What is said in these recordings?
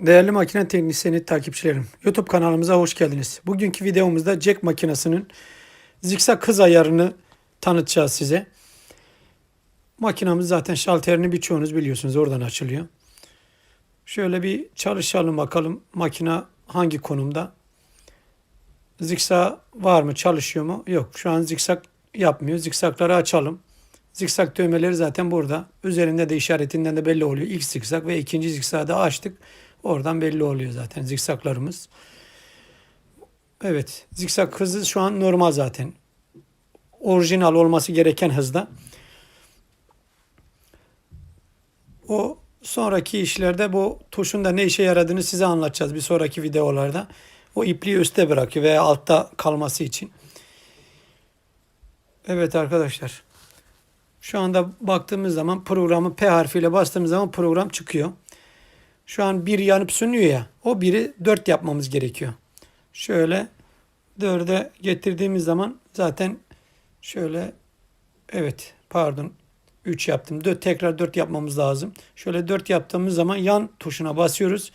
Değerli makine teknisyeni takipçilerim, YouTube kanalımıza hoş geldiniz. Bugünkü videomuzda Jack makinesinin zikzak hız ayarını tanıtacağız size. Makinamız zaten şalterini birçoğunuz biliyorsunuz oradan açılıyor. Şöyle bir çalışalım bakalım makine hangi konumda. Zikzak var mı çalışıyor mu? Yok şu an zikzak yapmıyor. Zikzakları açalım. Zikzak düğmeleri zaten burada. Üzerinde de işaretinden de belli oluyor. İlk zikzak ve ikinci zikzağı da açtık. Oradan belli oluyor zaten zikzaklarımız. Evet, zikzak hızı şu an normal zaten. Orijinal olması gereken hızda. O sonraki işlerde bu tuşun da ne işe yaradığını size anlatacağız bir sonraki videolarda. O ipliği üstte bırakıyor veya altta kalması için. Evet arkadaşlar. Şu anda baktığımız zaman programı P harfiyle bastığımız zaman program çıkıyor. Şu an bir yanıp sönüyor ya. O biri 4 yapmamız gerekiyor. Şöyle 4'e getirdiğimiz zaman zaten şöyle evet pardon 3 yaptım. 4 tekrar 4 yapmamız lazım. Şöyle 4 yaptığımız zaman yan tuşuna basıyoruz.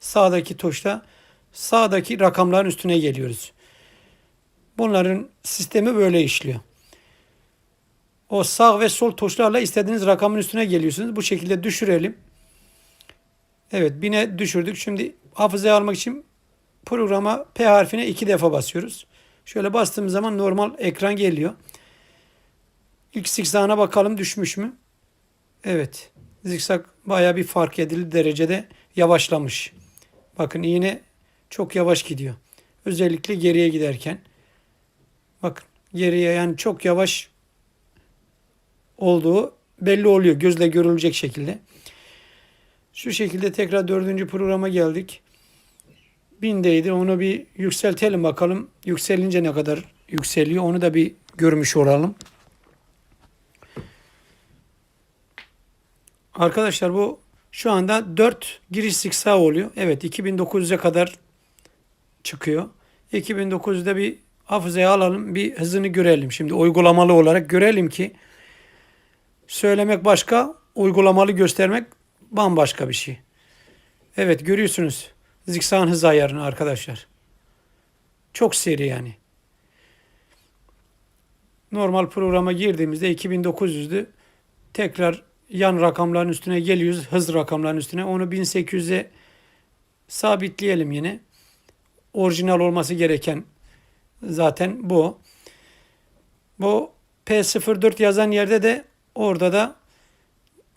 Sağdaki tuşta sağdaki rakamların üstüne geliyoruz. Bunların sistemi böyle işliyor. O sağ ve sol tuşlarla istediğiniz rakamın üstüne geliyorsunuz. Bu şekilde düşürelim. Evet bine düşürdük. Şimdi hafızaya almak için programa P harfine iki defa basıyoruz. Şöyle bastığımız zaman normal ekran geliyor. İlk zikzağına bakalım düşmüş mü? Evet. Zikzak baya bir fark edildi derecede yavaşlamış. Bakın iğne çok yavaş gidiyor. Özellikle geriye giderken. Bakın geriye yani çok yavaş olduğu belli oluyor gözle görülecek şekilde. Şu şekilde tekrar dördüncü programa geldik. Bindeydi. Onu bir yükseltelim bakalım. Yükselince ne kadar yükseliyor onu da bir görmüş olalım. Arkadaşlar bu şu anda 4 giriş zikzak oluyor. Evet 2900'e kadar çıkıyor. 2900'de bir hafızaya alalım. Bir hızını görelim. Şimdi uygulamalı olarak görelim ki söylemek başka, uygulamalı göstermek bambaşka bir şey. Evet görüyorsunuz zikzağın hız ayarını arkadaşlar. Çok seri yani. Normal programa girdiğimizde 2900'dü. Tekrar yan rakamların üstüne geliyoruz. Hız rakamların üstüne. Onu 1800'e sabitleyelim yine. Orijinal olması gereken zaten bu. Bu P04 yazan yerde de orada da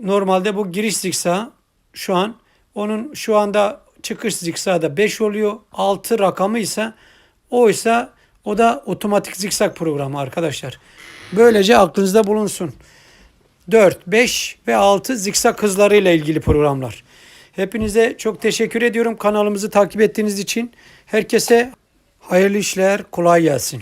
normalde bu giriş zikzağı şu an onun şu anda çıkış zikzağı da 5 oluyor. 6 rakamı ise oysa o da otomatik zikzak programı arkadaşlar. Böylece aklınızda bulunsun. 4, 5 ve 6 zikzak hızlarıyla ilgili programlar. Hepinize çok teşekkür ediyorum kanalımızı takip ettiğiniz için. Herkese hayırlı işler, kolay gelsin.